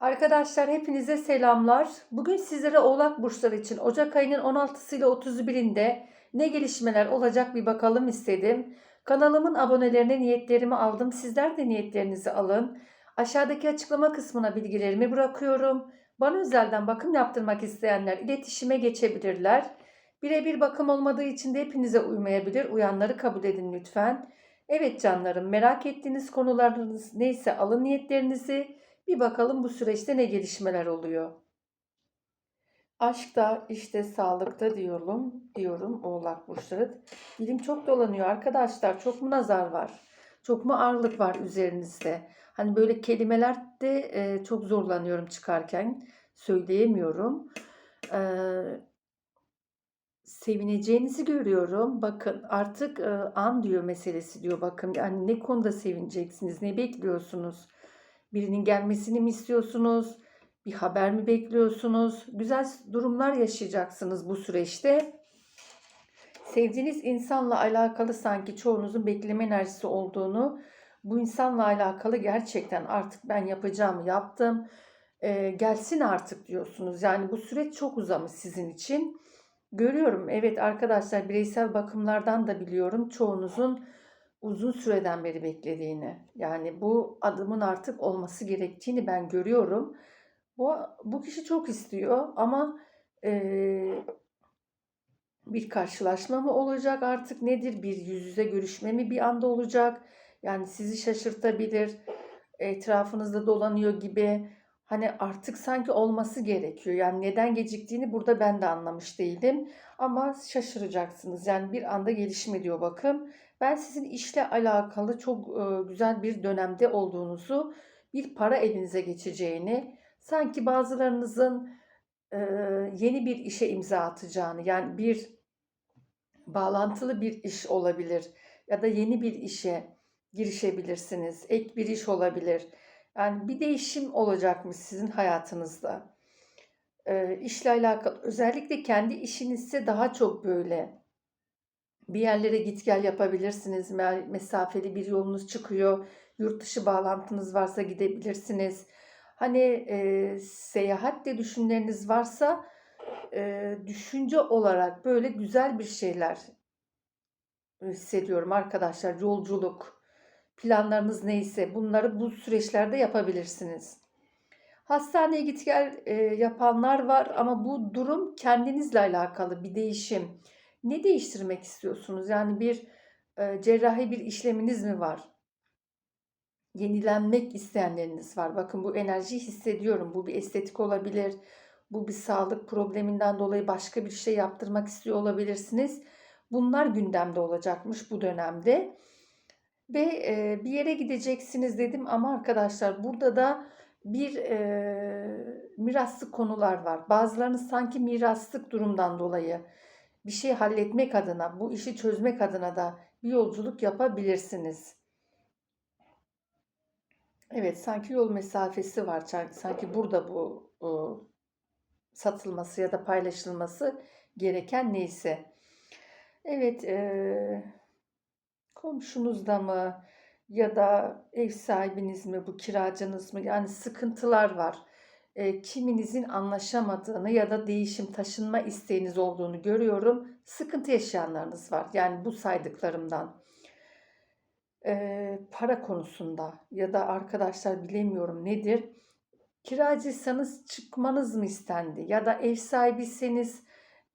Arkadaşlar hepinize selamlar. Bugün sizlere Oğlak burçları için Ocak ayının 16'sı ile 31'inde ne gelişmeler olacak bir bakalım istedim. Kanalımın abonelerine niyetlerimi aldım. Sizler de niyetlerinizi alın. Aşağıdaki açıklama kısmına bilgilerimi bırakıyorum. Bana özelden bakım yaptırmak isteyenler iletişime geçebilirler. Birebir bakım olmadığı için de hepinize uymayabilir. Uyanları kabul edin lütfen. Evet canlarım merak ettiğiniz konularınız neyse alın niyetlerinizi. Bir bakalım bu süreçte ne gelişmeler oluyor. Aşkta, işte sağlıkta diyorum, diyorum Oğlak burçları. Dilim çok dolanıyor arkadaşlar. Çok mu nazar var? Çok mu ağırlık var üzerinizde? Hani böyle kelimelerde e, çok zorlanıyorum çıkarken. Söyleyemiyorum. E, sevineceğinizi görüyorum. Bakın artık e, an diyor meselesi diyor. Bakın yani ne konuda sevineceksiniz? Ne bekliyorsunuz? Birinin gelmesini mi istiyorsunuz? Bir haber mi bekliyorsunuz? Güzel durumlar yaşayacaksınız bu süreçte. Sevdiğiniz insanla alakalı sanki çoğunuzun bekleme enerjisi olduğunu, bu insanla alakalı gerçekten artık ben yapacağımı yaptım, e, gelsin artık diyorsunuz. Yani bu süreç çok uzamış sizin için. Görüyorum evet arkadaşlar bireysel bakımlardan da biliyorum çoğunuzun uzun süreden beri beklediğini. Yani bu adımın artık olması gerektiğini ben görüyorum. Bu, bu kişi çok istiyor ama e, bir karşılaşma mı olacak artık nedir? Bir yüz yüze görüşme mi bir anda olacak? Yani sizi şaşırtabilir, etrafınızda dolanıyor gibi. Hani artık sanki olması gerekiyor. Yani neden geciktiğini burada ben de anlamış değilim. Ama şaşıracaksınız. Yani bir anda gelişme diyor bakın. Ben sizin işle alakalı çok e, güzel bir dönemde olduğunuzu, bir para elinize geçeceğini, sanki bazılarınızın e, yeni bir işe imza atacağını, yani bir bağlantılı bir iş olabilir ya da yeni bir işe girişebilirsiniz. Ek bir iş olabilir. Yani bir değişim olacakmış sizin hayatınızda. E, işle alakalı özellikle kendi işinizse daha çok böyle bir yerlere git gel yapabilirsiniz. Mesafeli bir yolunuz çıkıyor. Yurt dışı bağlantınız varsa gidebilirsiniz. Hani e, seyahat de düşünleriniz varsa e, düşünce olarak böyle güzel bir şeyler hissediyorum arkadaşlar. Yolculuk, planlarınız neyse bunları bu süreçlerde yapabilirsiniz. Hastaneye git gel e, yapanlar var ama bu durum kendinizle alakalı bir değişim ne değiştirmek istiyorsunuz? Yani bir e, cerrahi bir işleminiz mi var? Yenilenmek isteyenleriniz var. Bakın bu enerjiyi hissediyorum. Bu bir estetik olabilir. Bu bir sağlık probleminden dolayı başka bir şey yaptırmak istiyor olabilirsiniz. Bunlar gündemde olacakmış bu dönemde. Ve e, bir yere gideceksiniz dedim ama arkadaşlar burada da bir e, miraslık konular var. Bazılarınız sanki miraslık durumdan dolayı bir şey halletmek adına, bu işi çözmek adına da bir yolculuk yapabilirsiniz. Evet, sanki yol mesafesi var. Sanki burada bu satılması ya da paylaşılması gereken neyse. Evet, e, komşunuzda mı ya da ev sahibiniz mi, bu kiracınız mı? Yani sıkıntılar var e, kiminizin anlaşamadığını ya da değişim taşınma isteğiniz olduğunu görüyorum. Sıkıntı yaşayanlarınız var. Yani bu saydıklarımdan. E, para konusunda ya da arkadaşlar bilemiyorum nedir. Kiracıysanız çıkmanız mı istendi ya da ev sahibiyseniz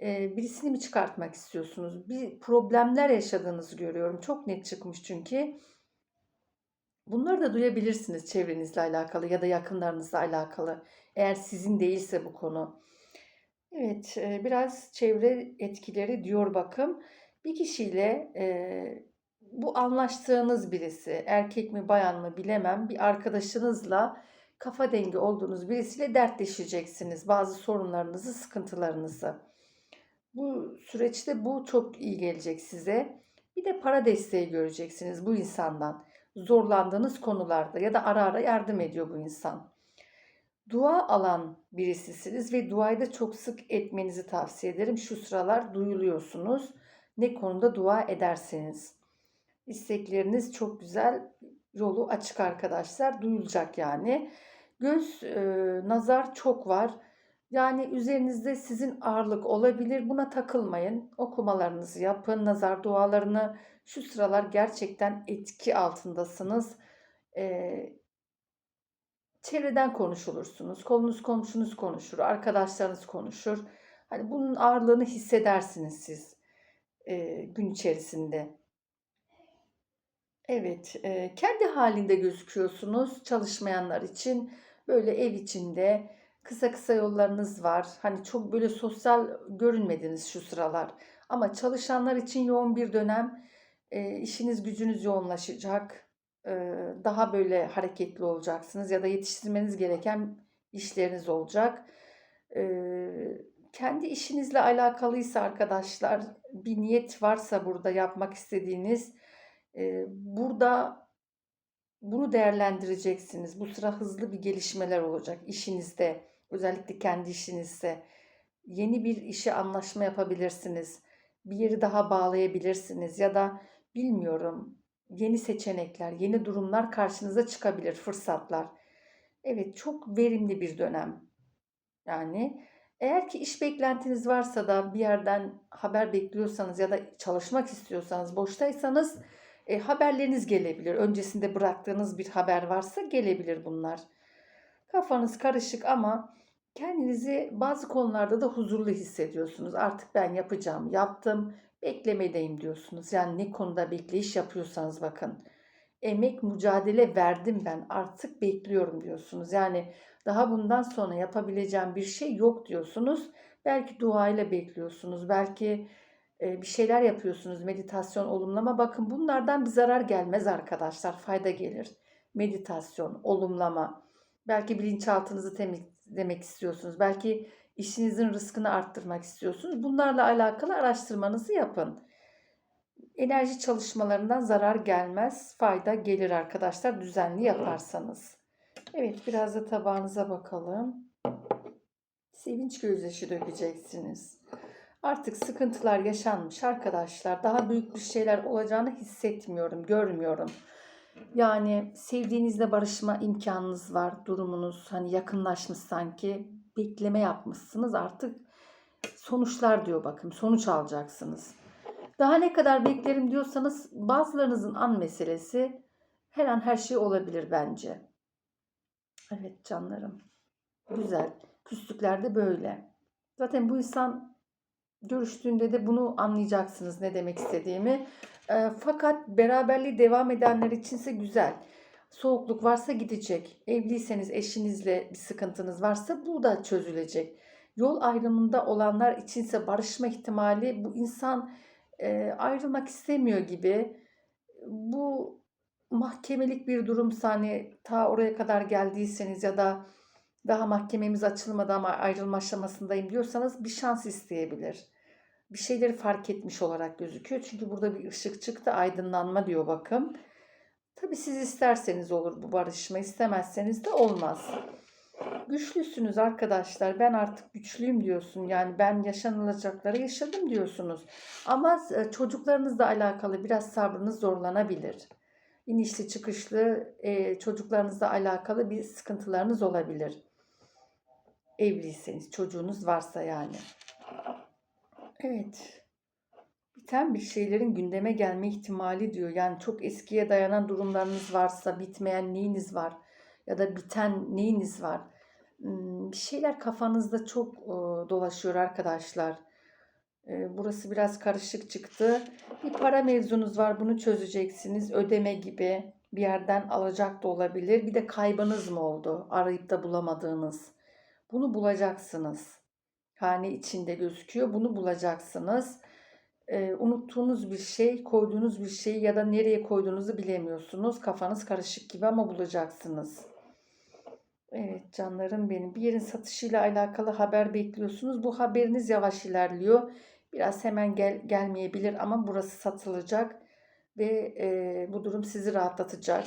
e, birisini mi çıkartmak istiyorsunuz? Bir problemler yaşadığınızı görüyorum. Çok net çıkmış çünkü. Bunları da duyabilirsiniz çevrenizle alakalı ya da yakınlarınızla alakalı. Eğer sizin değilse bu konu. Evet, e, biraz çevre etkileri diyor bakım. Bir kişiyle e, bu anlaştığınız birisi, erkek mi bayan mı bilemem, bir arkadaşınızla kafa dengi olduğunuz birisiyle dertleşeceksiniz. Bazı sorunlarınızı, sıkıntılarınızı. Bu süreçte bu çok iyi gelecek size. Bir de para desteği göreceksiniz bu insandan zorlandığınız konularda ya da ara ara yardım ediyor bu insan. Dua alan birisisiniz ve duayı da çok sık etmenizi tavsiye ederim. Şu sıralar duyuluyorsunuz. Ne konuda dua ederseniz. İstekleriniz çok güzel, yolu açık arkadaşlar. Duyulacak yani. Göz, eee, nazar çok var. Yani üzerinizde sizin ağırlık olabilir. Buna takılmayın. Okumalarınızı yapın, nazar dualarını. Şu sıralar gerçekten etki altındasınız. Eee çevreden konuşulursunuz. Kolunuz komşunuz konuşur, arkadaşlarınız konuşur. Hani bunun ağırlığını hissedersiniz siz eee, gün içerisinde. Evet, eee, kendi halinde gözüküyorsunuz çalışmayanlar için. Böyle ev içinde kısa kısa yollarınız var. Hani çok böyle sosyal görünmediniz şu sıralar. Ama çalışanlar için yoğun bir dönem. Eee, işiniz gücünüz yoğunlaşacak. Daha böyle hareketli olacaksınız ya da yetiştirmeniz gereken işleriniz olacak. Kendi işinizle alakalıysa arkadaşlar bir niyet varsa burada yapmak istediğiniz burada bunu değerlendireceksiniz. Bu sıra hızlı bir gelişmeler olacak işinizde. Özellikle kendi işinizde. Yeni bir işe anlaşma yapabilirsiniz. Bir yeri daha bağlayabilirsiniz ya da bilmiyorum yeni seçenekler, yeni durumlar karşınıza çıkabilir, fırsatlar. Evet, çok verimli bir dönem. Yani eğer ki iş beklentiniz varsa da bir yerden haber bekliyorsanız ya da çalışmak istiyorsanız, boştaysanız e, haberleriniz gelebilir. Öncesinde bıraktığınız bir haber varsa gelebilir bunlar. Kafanız karışık ama kendinizi bazı konularda da huzurlu hissediyorsunuz. Artık ben yapacağım, yaptım, beklemedeyim diyorsunuz. Yani ne konuda bekleyiş yapıyorsanız bakın. Emek, mücadele verdim ben, artık bekliyorum diyorsunuz. Yani daha bundan sonra yapabileceğim bir şey yok diyorsunuz. Belki duayla bekliyorsunuz, belki e, bir şeyler yapıyorsunuz, meditasyon, olumlama. Bakın bunlardan bir zarar gelmez arkadaşlar, fayda gelir. Meditasyon, olumlama. Belki bilinçaltınızı temizlemek istiyorsunuz. Belki işinizin rızkını arttırmak istiyorsunuz. Bunlarla alakalı araştırmanızı yapın. Enerji çalışmalarından zarar gelmez, fayda gelir arkadaşlar düzenli yaparsanız. Evet biraz da tabağınıza bakalım. Sevinç gözyaşı dökeceksiniz. Artık sıkıntılar yaşanmış arkadaşlar. Daha büyük bir şeyler olacağını hissetmiyorum, görmüyorum. Yani sevdiğinizle barışma imkanınız var, durumunuz hani yakınlaşmış sanki. Bekleme yapmışsınız artık sonuçlar diyor bakın sonuç alacaksınız. Daha ne kadar beklerim diyorsanız bazılarınızın an meselesi her an her şey olabilir bence. Evet canlarım. Güzel. Küslükler de böyle. Zaten bu insan görüştüğünde de bunu anlayacaksınız ne demek istediğimi. E, fakat beraberliği devam edenler içinse güzel. Soğukluk varsa gidecek. Evliyseniz eşinizle bir sıkıntınız varsa bu da çözülecek. Yol ayrımında olanlar içinse barışma ihtimali bu insan e, ayrılmak istemiyor gibi. Bu mahkemelik bir durumsa hani ta oraya kadar geldiyseniz ya da daha mahkememiz açılmadı ama ayrılma aşamasındayım diyorsanız bir şans isteyebilir. Bir şeyleri fark etmiş olarak gözüküyor. Çünkü burada bir ışık çıktı aydınlanma diyor bakım. Tabi siz isterseniz olur bu barışma istemezseniz de olmaz. Güçlüsünüz arkadaşlar. Ben artık güçlüyüm diyorsun. Yani ben yaşanılacakları yaşadım diyorsunuz. Ama e, çocuklarınızla alakalı biraz sabrınız zorlanabilir. İnişli çıkışlı e, çocuklarınızla alakalı bir sıkıntılarınız olabilir. Evliyseniz, çocuğunuz varsa yani. Evet. Biten bir şeylerin gündeme gelme ihtimali diyor. Yani çok eskiye dayanan durumlarınız varsa, bitmeyen neyiniz var ya da biten neyiniz var. Bir şeyler kafanızda çok dolaşıyor arkadaşlar. Burası biraz karışık çıktı. Bir para mevzunuz var. Bunu çözeceksiniz. Ödeme gibi bir yerden alacak da olabilir. Bir de kaybınız mı oldu? Arayıp da bulamadığınız. Bunu bulacaksınız. Hane içinde gözüküyor. Bunu bulacaksınız. Ee, unuttuğunuz bir şey, koyduğunuz bir şey ya da nereye koyduğunuzu bilemiyorsunuz. Kafanız karışık gibi ama bulacaksınız. Evet canlarım benim. Bir yerin satışıyla alakalı haber bekliyorsunuz. Bu haberiniz yavaş ilerliyor. Biraz hemen gel, gelmeyebilir ama burası satılacak ve e, bu durum sizi rahatlatacak.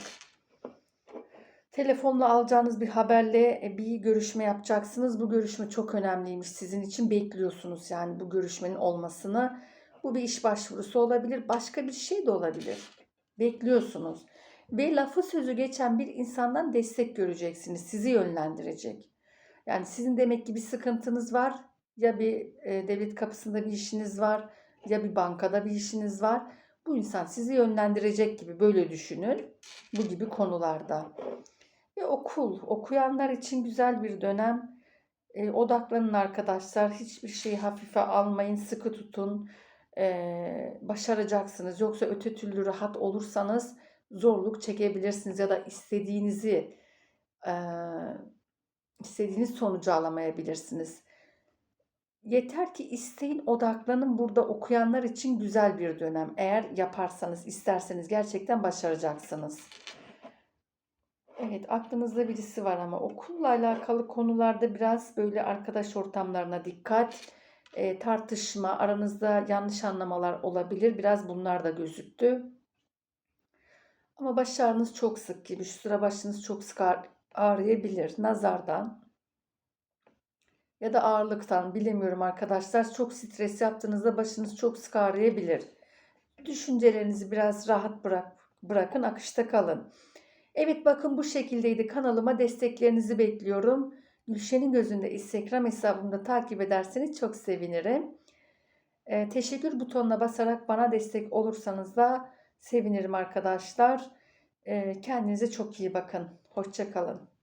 Telefonla alacağınız bir haberle e, bir görüşme yapacaksınız. Bu görüşme çok önemliymiş sizin için. Bekliyorsunuz yani bu görüşmenin olmasını. Bu bir iş başvurusu olabilir. Başka bir şey de olabilir. Bekliyorsunuz. Ve lafı sözü geçen bir insandan destek göreceksiniz. Sizi yönlendirecek. Yani sizin demek ki bir sıkıntınız var. Ya bir e, devlet kapısında bir işiniz var. Ya bir bankada bir işiniz var. Bu insan sizi yönlendirecek gibi böyle düşünün. Bu gibi konularda. Ve okul. Okuyanlar için güzel bir dönem. E, odaklanın arkadaşlar. Hiçbir şeyi hafife almayın. Sıkı tutun. E, başaracaksınız. Yoksa öte türlü rahat olursanız zorluk çekebilirsiniz. Ya da istediğinizi e, istediğiniz sonucu alamayabilirsiniz. Yeter ki isteyin, odaklanın. Burada okuyanlar için güzel bir dönem. Eğer yaparsanız, isterseniz gerçekten başaracaksınız. Evet, aklınızda birisi var ama okulla alakalı konularda biraz böyle arkadaş ortamlarına dikkat, e, tartışma, aranızda yanlış anlamalar olabilir. Biraz bunlar da gözüktü. Ama baş ağrınız çok sık gibi. Şu sıra başınız çok sık ağr- ağrıyabilir. Nazardan ya da ağırlıktan bilemiyorum arkadaşlar. Çok stres yaptığınızda başınız çok sık ağrıyabilir. Düşüncelerinizi biraz rahat bırak, bırakın, akışta kalın. Evet bakın bu şekildeydi. Kanalıma desteklerinizi bekliyorum. Gülşen'in gözünde Instagram hesabımda takip ederseniz çok sevinirim. Ee, teşekkür butonuna basarak bana destek olursanız da sevinirim arkadaşlar. Ee, kendinize çok iyi bakın. Hoşça kalın.